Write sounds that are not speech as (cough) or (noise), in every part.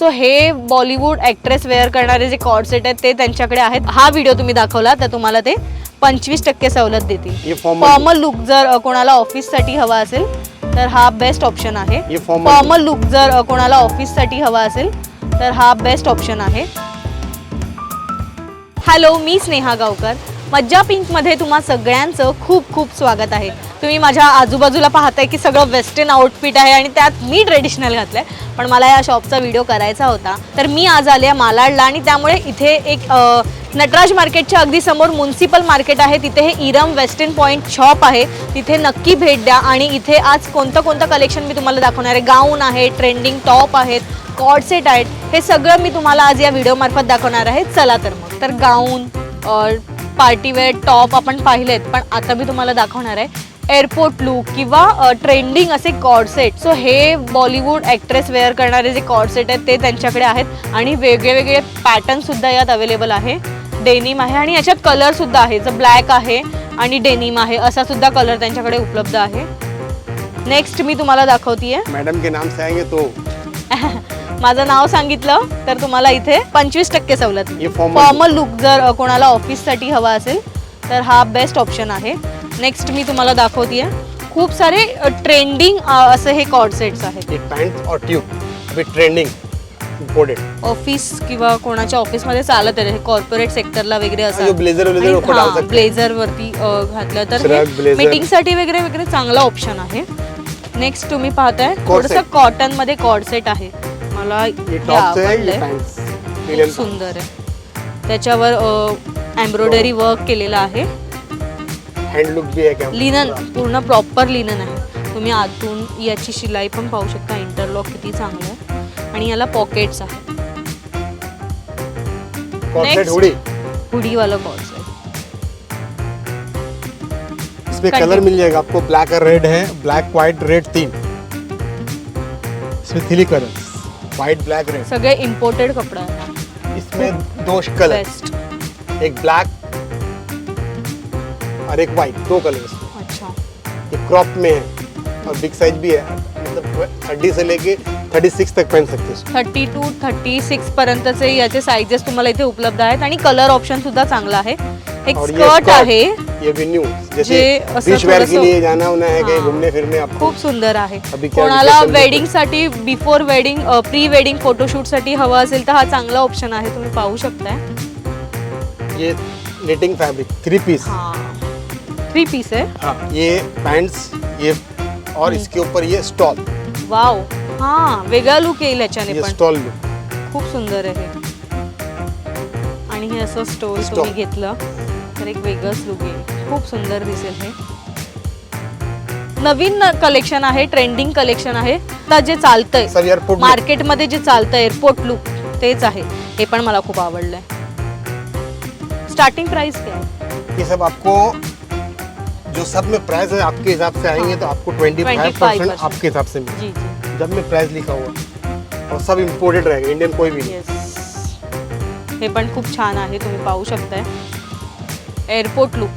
So हे Bollywood actress wear करणारे जे कॉर्ड सेट आहेत ते त्यांच्याकडे आहेत. हा व्हिडिओ तुम्ही दाखवला तर तुम्हाला ते पंचवीस टक्के सवलत देतील. फॉर्मल लुक जर कोणाला ऑफिससाठी हवा असेल तर हा बेस्ट ऑप्शन आहे. फॉर्मल लुक जर कोणाला ऑफिससाठी हवा असेल तर हा बेस्ट ऑप्शन आहे. हॅलो मी स्नेहा गावकर. मज्जा पिंकमध्ये तुम्हा सगळ्यांचं खूप खूप स्वागत आहे. तुम्ही माझ्या आजूबाजूला पाहताय की सगळं वेस्टर्न आउटफिट आहे आणि त्यात मी ट्रेडिशनल घातलं आहे पण मला या शॉपचा व्हिडिओ करायचा होता. तर मी आज आले आहे मालाडला आणि त्यामुळे इथे एक नटराज मार्केटच्या अगदी समोर म्युन्सिपल मार्केट आहे. तिथे हे इरम वेस्टर्न पॉईंट शॉप आहे. तिथे नक्की भेट द्या आणि इथे आज कोणतं कोणतं कलेक्शन मी तुम्हाला दाखवणार आहे. गाऊन आहे ट्रेंडिंग टॉप आहेत कॉडसेट आहेत. हे सगळं मी तुम्हाला आज या व्हिडिओमार्फत दाखवणार आहे. चला तर मग. तर गाऊन पार्टीवेअर टॉप आपण पाहिलेत. पण आता मी तुम्हाला दाखवणार आहे. एअरपोर्ट लुक किंवा ट्रेंडिंग असे कॉर्ड सेट सो हे बॉलिवूड ॲक्ट्रेस वेअर करणारे जे कॉर्ड सेट आहेत ते त्यांच्याकडे आहेत. आणि वेगळे वेगळे पॅटर्न सुद्धा यात अवेलेबल आहे. डेनिम आहे आणि याच्यात कलर सुद्धा आहे. जो ब्लॅक आहे आणि डेनिम आहे असा सुद्धा कलर त्यांच्याकडे उपलब्ध आहे. नेक्स्ट मी तुम्हाला दाखवतीये. मैडम के नाम तो. (laughs) माझं नाव सांगितलं तर तुम्हाला इथे पंचवीस टक्के सवलत. फॉर्मल लुक जर कोणाला ऑफिससाठी हवा असेल तर हा बेस्ट ऑप्शन आहे. नेक्स्ट मी तुम्हाला दाखवतीये. खूप सारे ट्रेंडिंग असे हे कॉर्ड सेट्स आहेत. पैंट और ट्यूब ट्रेंडिंग ऑफिस किंवा कोणाच्या ऑफिसमध्ये चालत आहे कॉर्पोरेट सेक्टरला वगैरे असं. हैं ब्लेझर वरती घातलं. तर. मीटिंगसाठी वगैरे वगैरे चांगला ऑप्शन आहे. नेक्स्ट तुम्ही पाहताय थोडस. कॉटनमध्ये कॉर्ड सेट आहे. मला सुंदर आहे. त्याच्यावर एम्ब्रॉयडरी वर्क केलेलं आहे. हैंड लुक भी है क्या लिनन पूर्ण प्रॉपर लिनन आहे. तुम्ही आतून याची शिलाई पण पाहू शकता. इंटरलॉक किती चांगलं आहे. आणि याला पॉकेट्स आहे. Corset Next. हुडी हुडीवालं कॉर्ड सेट इसमें Continue. कलर मिल जाएगा आपको. ब्लैक और रेड है. ब्लैक व्हाइट रेड तीन. इसमें three colours white black red सगळे इम्पोर्टेड कपडा आहे इसमें दो कलर बेस्ट एक ब्लैक और एक व्हाइट दो कलर्स अच्छा। ये क्रॉप में है और बिग साइज भी है। मतलब थर्टी से लेके थर्टी सिक्स तक पहन सकते हैं थर्टी टू थर्टी सिक्स पर्यंतचे याचे साईजेस तुम्हाला इथे उपलब्ध आहेत आणि कलर ऑप्शन सुद्धा चांगला आहे. एक स्कर्ट आहे. ये भी न्यू जैसे बीच वेयर के लिए जाना होना है कहीं। घूमने फिरने आपको। खूप सुंदर आहे. कोणाला वेडिंगसाठी बिफोर वेडिंग प्री वेडिंग फोटोशूटसाठी हवा असेल तर हा चांगला ऑप्शन आहे तुम्ही पाहू शकताय. ये नेटिंग फैब्रिक थ्री पीस हा. थ्री पीस आहे हाँ ये पैंट्स ये और इसके ऊपर ये स्टॉल। वाव हा वेगळा लुक येईल याच्याने ये पण. स्टॉल लुक खूप सुंदर आहे आणि हे असं स्टोल. Stole. तुम्ही घेतलं तर एक वेगळंच लुक येईल. खूप सुंदर दिसेल हे. नवीन कलेक्शन आहे ट्रेंडिंग कलेक्शन आहे. आता जे चालतंय मार्केटमध्ये जे चालतं एअरपोर्ट लुक तेच आहे. हे पण मला खूप आवडलंय. स्टार्टिंग प्राइस काय? आहे? ये सब आपको जो सब में प्राइस है आपके हिसाब से आएँगे तो आपको ट्वेंटी फाइव 25% परसेंट आपके हिसाब से मिलेगा। जी जी। जब में प्राइस लिखा हुआ और सब इम्पोर्टेड रहेगा इंडियन कोई भी हे पण खूप छान आहे तुम्ही पाहू शकताय. एअरपोर्ट लुक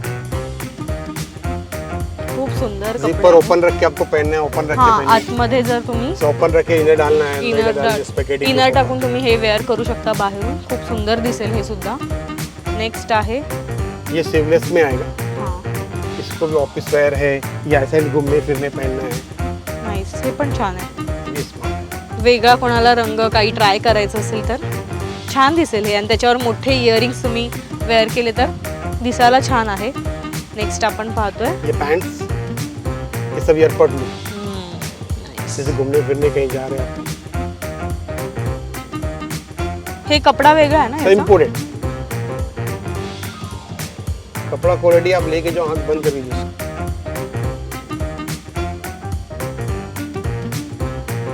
खूप सुंदर जिपर ओपन रख के आपको पहनना है ओपन रख हा के आतमध्ये जर तुम्ही ओपन रख के इनर डालना है इनर spaghetti इनर टाकून तुम्ही हे वेअर करू शकता बाहेरून. खूप सुंदर दिसेल हे सुद्धा. नेक्स्ट आहे। ये स्लीवलेस में आएगा। इसको भी ऑफिस वेयर है या ऐसे भी घूमने फिरने पहनना है। नाईस हे पण छान आहे। वेगळा कोणाला रंग काही ट्राय करायचं असेल तर छान दिसेल हे. आणि त्याच्यावर मोठे इयरिंग्स तुम्ही वेअर केले तर दिसायला छान आहे. नेक्स्ट आपण पाहतोय. ये पैंट्स ये सब एयरपोर्ट लुक हम्म, nice. जैसे घूमने फिरने कहीं जा रहे हैं हे कपडा वेगळा आहे ना याचा? इम्पोर्टेड कपड़ा क्वालिटी आप लेके जाओ आंख बंद कर लीजिए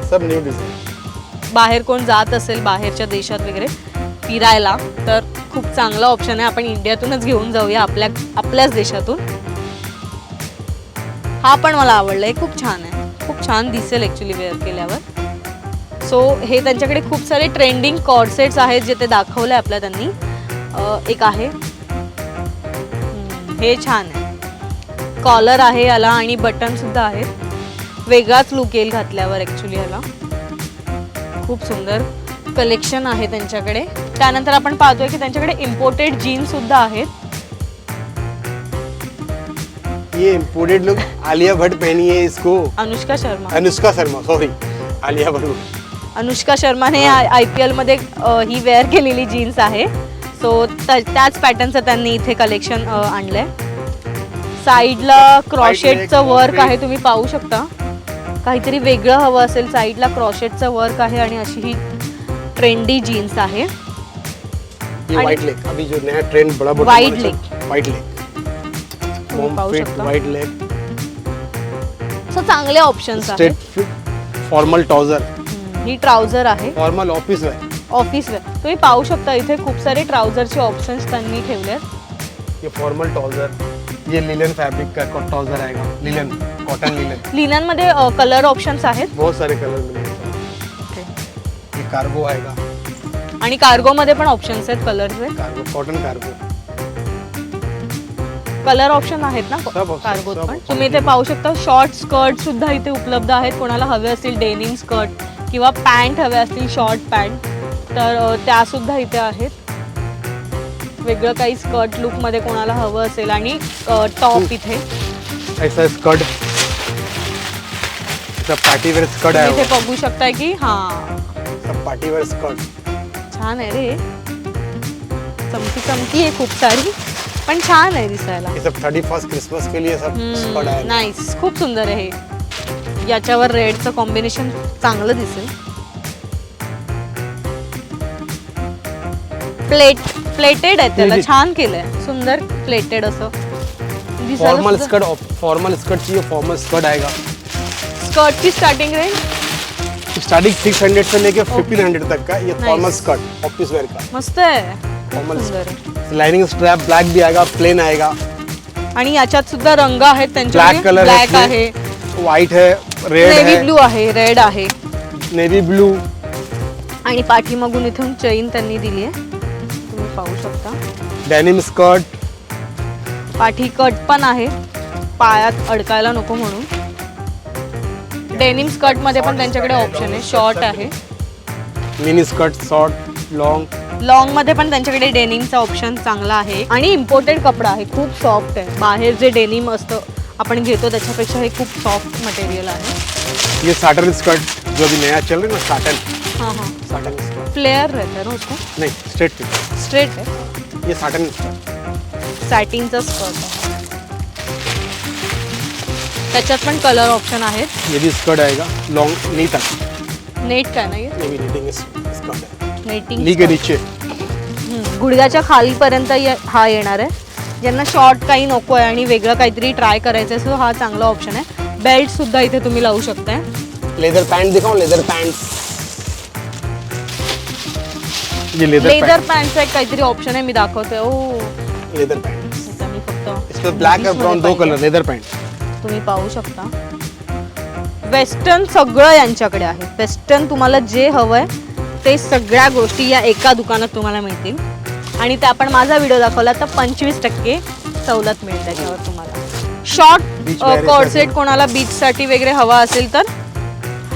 सब न्यू डिझाईन बाहेर कोण जात असेल बाहेरच्या देशात वगैरे फिरायला तर खूप चांगला ऑप्शन आहे. आपण इंडियातूनच घेऊन जाऊया आपल्या आपल्याच देशातून. हा पण मला आवडला आहे खूप छान आहे. खूप छान दिसेल ॲक्च्युली वेअर केल्यावर. सो हे त्यांच्याकडे खूप सारे ट्रेंडिंग कॉर्सेट्स आहेत जे ते दाखवले आपल्या त्यांनी. एक आहे. हे छान आहे. कॉलर आहे याला आणि बटन सुद्धा आहेत वेगळाच लुक येईल घातल्यावर ॲक्च्युली ह्याला खूप सुंदर कलेक्शन आहे त्यांच्याकडे. त्यानंतर आपण पाहतोय की त्यांच्याकडे इम्पोर्टेड जीन्स सुद्धा आहेत. ये इम्पोर्टेड लुक आलिया भट्ट पहनी है इसको। अनुष्का शर्मा. अनुष्का शर्मा सॉरी आलिया भट्ट. अनुष्का शर्माने आय पी एलमध्ये ही वेअर केलेली जीन्स आहे. सो त्याच पॅटर्नचं त्यांनी इथे कलेक्शन आणलंय. साईडला क्रॉशेटचं वर्क आहे तुम्ही पाहू शकता. काहीतरी वेगळं हवं असेल साईडला क्रॉशेटचं वर्क आहे आणि अशी ही ट्रेंडी जीन्स आहे. व्हाइट लेग अभी जो नया ट्रेंड बड़ा बड़ा Wide leg. White leg fit leg so चांगले ऑप्शन्स स्ट्रेट आहेत. फिट फॉर्मल ट्राउजर ही ट्राउझर आहे. Formal office wear office wear तुम्ही पाहू शकता इथे खूप सारे ट्राउझरचे ऑप्शन्स त्यांनी ठेवले ये फॉर्मल ट्राउजर ये लिलन फैब्रिक का ट्राउजर आएगा लिलन कॉटन लिलन लिननमध्ये कलर ऑप्शन्स आहेत. बहुत सारे कलर ये कार्गो आएगा आणि कार्गोमध्ये पण ऑप्शन्स आहेत कलरचे cargo cotton cargo colour option आहेत ना? कार्गोत सब पण. तुम्ही इथे पाहू शकता शॉर्ट स्कर्ट सुद्धा इथे उपलब्ध आहेत. कोणाला हवे असतील डेनिम स्कर्ट किंवा पॅन्ट हवे असतील शॉर्ट पॅन्ट तर अ, त्या सुद्धा इथे आहेत. वेगळं काही स्कर्ट लुकमध्ये कोणाला हवं असेल आणि टॉप इथे. ऐसा स्कर्ट. सब पार्टी वेयर स्कर्ट तुम्ही है इथे बघू शकताय की हा. सब पार्टी वेयर स्कर्ट. छान आहे रे. चमकी चमकी आहे खूप सारी पण छान आहे दिसायला. ये सब थर्टी फर्स्ट क्रिसमस के लिए सब स्कर्ट आएगा नाईस खूप सुंदर आहे हे. याच्यावर रेडचं कॉम्बिनेशन चांगलं दिसेल. प्लेट प्लेटेड आहे त्याला. छान केलंय. सुंदर प्लेटेड असं. दिसायला फॉर्मल सुद्धा- स्कर्ट फॉर्मल स्कर्ट चाहिए फॉर्मल स्कर्ट आएगा स्कर्टची starting range starting six hundred से लेके फिफ्टीन हंड्रेड तक का ये फॉर्मल. स्कर्ट ऑफिस वेयर का? मस्त आहे. खूप सुंदर आहे. लाइनिंग स्ट्रैप ब्लैक भी आएगा प्लेन आएगा. आणि याच्यात सुद्धा रंग आहेत ब्लैक त्यांच्याकडे कलर ब्लॅक आहे. व्हाइट है रेड नेव्ही है. ब्लू आहे रेड आहे. नेवी ब्लू आणि पाठीमागून इथून चैन त्यांनी दिली आहे. पाहू शकता. डेनिम स्कर्ट पाठी कट पण आहे. पायात अडकायला नको म्हणून. डेनिम स्कर्टमध्ये पण त्यांच्याकडे ऑप्शन आहे. शॉर्ट आहे. मिनी स्कर्ट शॉर्ट लॉन्ग लॉंगमध्ये पण त्यांच्याकडे डेनिमचा ऑप्शन चांगला आहे. आणि इम्पोर्टेड कपडा आहे. खूप सॉफ्ट आहे. बाहेर जे डेनिम असतं आपण घेतो त्याच्यापेक्षा हे खूप सॉफ्ट मटेरियल आहे. ये साटन स्कर्ट जो नया चल रहा है ना साटन हां हां. साटन स्कर्ट फ्लेअर रहता है ना उसको नहीं स्ट्रेट फिट स्ट्रेट आहे? ये साटन सॅटिनचा स्कर्ट आहे. त्याच्यात पण कलर ऑप्शन आहेत. ये भी स्कर्ट आएगा लॉन्ग नी तक नेट काय नाही? ये भी नीटिंग स्कर्ट है नेटिंग नी के नीचे गुडघ्याच्या खालीपर्यंत ये- हा येणार आहे. ज्यांना शॉर्ट काही नको आहे आणि वेगळं काहीतरी ट्राय करायचं आहे सो हा चांगला ऑप्शन आहे. बेल्ट सुद्धा इथे तुम्ही लावू शकताय. लेदर पैंट दिखाओ लेदर पैंट ये लेदर लेदर पैंट पॅन्टचा एक काहीतरी ऑप्शन आहे मी दाखवते. ओ. लेदर मी फक्त ब्लैक और ब्राउन दो कलर लेदर पैंट तुम्ही पाहू शकता. वेस्टर्न सगळं यांच्याकडे आहे. वेस्टर्न तुम्हाला जे हवंय ते सगळ्या गोष्टी या एका दुकानात तुम्हाला मिळतील. आणि त्या पण माझा व्हिडिओ दाखवला तर पंचवीस टक्के सवलत मिळेल त्याच्यावर तुम्हाला. शॉर्ट wear कॉर्सेटसाठी. कोणाला बीचसाठी वगैरे हवा असेल तर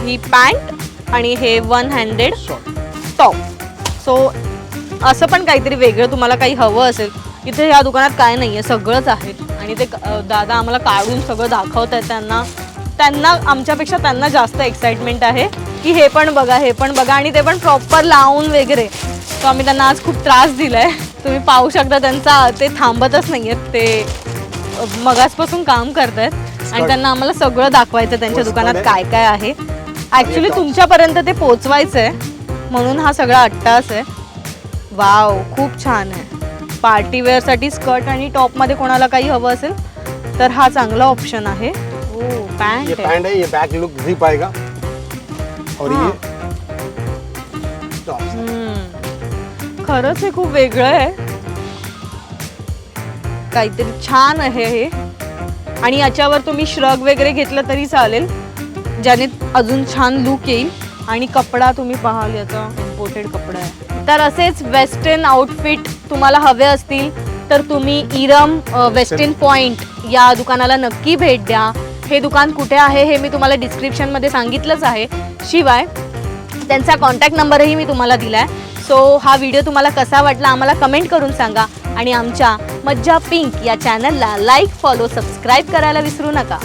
ही पॅन्ट आणि हे one handed short top so असं पण काहीतरी वेगळं तुम्हाला काही हवं असेल. इथे ह्या दुकानात काय नाही आहे सगळंच आहे. आणि ते दादा आम्हाला काढून सगळं दाखवत आहेत त्यांना. त्यांना आमच्यापेक्षा त्यांना जास्त एक्साइटमेंट आहे की हे पण बघा हे पण बघा. आणि ते पण प्रॉपर लावून वगैरे. सो आम्ही त्यांना आज खूप त्रास दिलाय. तुम्ही पाहू शकता त्यांचा ते थांबतच नाही आहेत ते मगासपासून काम करतायत. आणि Skirt. त्यांना आम्हाला सगळं दाखवायचं त्यांच्या दुकानात काय काय आहे. ॲक्च्युली. तुमच्यापर्यंत ते पोचवायचं आहे म्हणून हा सगळा अट्टास आहे. वाव खूप छान आहे. पार्टी वेअरसाठी स्कर्ट आणि टॉपमध्ये कोणाला काही हवं असेल तर हा चांगला ऑप्शन आहे. ओ पॅन्ट आहे. है ये बैक लुक आएगा और. ये. खरंच हे खूप वेगळं आहे. काहीतरी छान आहे हे. आणि याच्यावर तुम्ही श्रग वगैरे घेतलं तरी चालेल ज्याने अजून छान लुक येईल. आणि कपडा तुम्ही पाहाल याचा इम्पोर्टेड कपडा आहे. तर असेच वेस्टर्न आउटफिट तुम्हाला हवे असतील तर तुम्ही इरम वेस्टर्न पॉइंट या दुकानाला नक्की भेट द्या. हे दुकान कुठे आहे हे मी तुम्हाला डिस्क्रिप्शनमध्ये सांगितलंच आहे. शिवाय त्यांचा कॉन्टॅक्ट नंबरही मी तुम्हाला दिला आहे सो हा व्हिडिओ तुम्हाला कसा वाटला आम्हाला कमेंट करून सांगा. आणि आमच्या मज्जा पिंक या चॅनलला लाईक फॉलो सबस्क्राईब करायला विसरू नका.